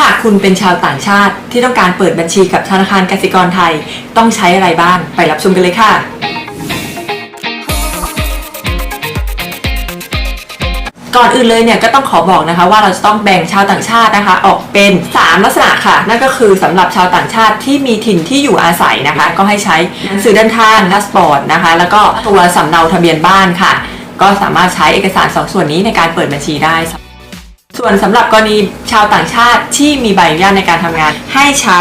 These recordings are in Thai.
หากคุณเป็นชาวต่างชาติที่ต้องการเปิดบัญชีกับธนาคารกสิกรไทย ต้องใช้อะไรบ้าง ไปรับชมกันเลยค่ะ ก่อนอื่นเลยเนี่ยก็ต้องขอบอกนะคะ ว่าเราจะต้องแบ่งชาวต่างชาตินะคะ ออกเป็น 3 ลักษณะค่ะ นั่นก็คือสำหรับชาวต่างชาติที่มีถิ่นที่อยู่อาศัยนะคะ ก็ให้ใช้หนังสือเดินทางพาสปอร์ตนะคะ แล้วก็ตัวสำเนาทะเบียนบ้านค่ะ ก็สามารถใช้เอกสารสองส่วนนี้ในการเปิดบัญชีได้ ส่วนสำหรับกรณีชาวต่างชาติที่มีใบอนุญาตในการทำงาน ให้ใช้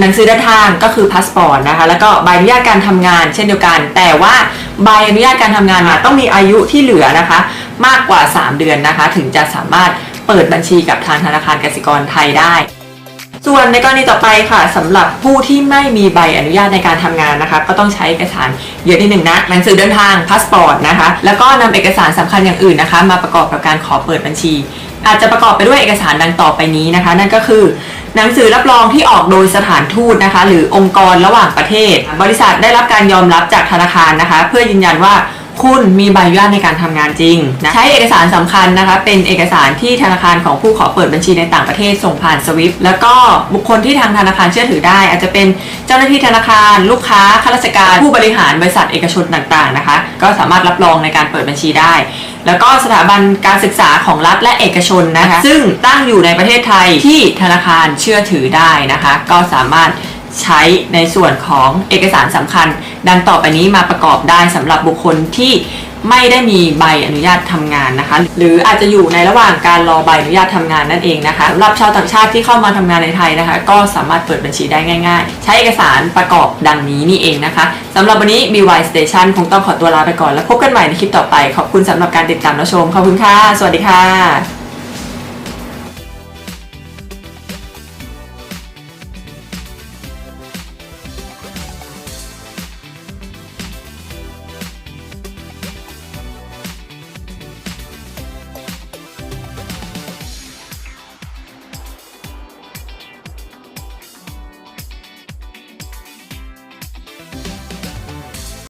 หนังสือเดินทางก็คือพาสปอร์ตนะคะแล้วก็ใบอนุญาตการทำงาน เช่นเดียวกัน แต่ว่าใบอนุญาตการทำงานต้องมีอายุที่เหลือนะคะ มากกว่า 3 เดือนนะคะ ถึงจะสามารถเปิดบัญชีกับทางธนาคารกสิกรไทยได้ ส่วนในกรณีต่อไปค่ะสำหรับผู้ที่ไม่มีใบอนุญาตในการทำงานนะคะ ก็ต้องใช้เอกสารเยอะนิดหนึ่งนะหนังสือเดินทางพาสปอร์ตนะคะแล้วก็นำเอกสารสำคัญอย่างอื่นนะคะ มาประกอบกับการขอเปิดบัญชี อาจจะประกอบไปด้วยเอกสารดังต่อไปนี้นะคะ นั่นก็คือ หนังสือรับรองที่ออกโดยสถานทูตนะคะ หรือองค์กรระหว่างประเทศ บริษัทได้รับการยอมรับจากธนาคารนะคะ เพื่อยืนยันว่า คุณมีใบอนุญาตในการทำงานจริงนะใช้เอกสารสำคัญนะคะ เป็นเอกสารที่ธนาคารของผู้ขอเปิดบัญชีในต่างประเทศส่งผ่านสวิฟแล้วก็บุคคลที่ทางธนาคารเชื่อถือได้ อาจจะเป็นเจ้าหน้าที่ธนาคาร ลูกค้าข้าราชการ ผู้บริหารบริษัทเอกชนต่างๆนะคะ ก็สามารถรับรองในการเปิดบัญชีได้ แล้วก็สถาบันการศึกษาของรัฐและเอกชนนะคะซึ่งตั้งอยู่ในประเทศไทยที่ธนาคารเชื่อถือได้นะคะ ก็สามารถใช้ในส่วนของเอกสารสำคัญ ดังต่อไปนี้มาประกอบได้สำหรับบุคคลที่ไม่ได้มีใบอนุญาตทำงานนะคะ หรืออาจจะอยู่ในระหว่างการรอใบอนุญาตทำงานนั่นเองนะคะสำหรับชาวต่างชาติที่เข้ามาทำงานในไทยนะคะ ก็สามารถเปิดบัญชีได้ง่าย ๆ ใช้เอกสารประกอบดังนี้นี่เองนะคะสำหรับวันนี้ BY Station คงต้องขอตัวลาไปก่อนแล้วพบกันใหม่ในคลิปต่อไป ขอบคุณสำหรับการติดตามรับชมขอบคุณค่ะ สวัสดีค่ะ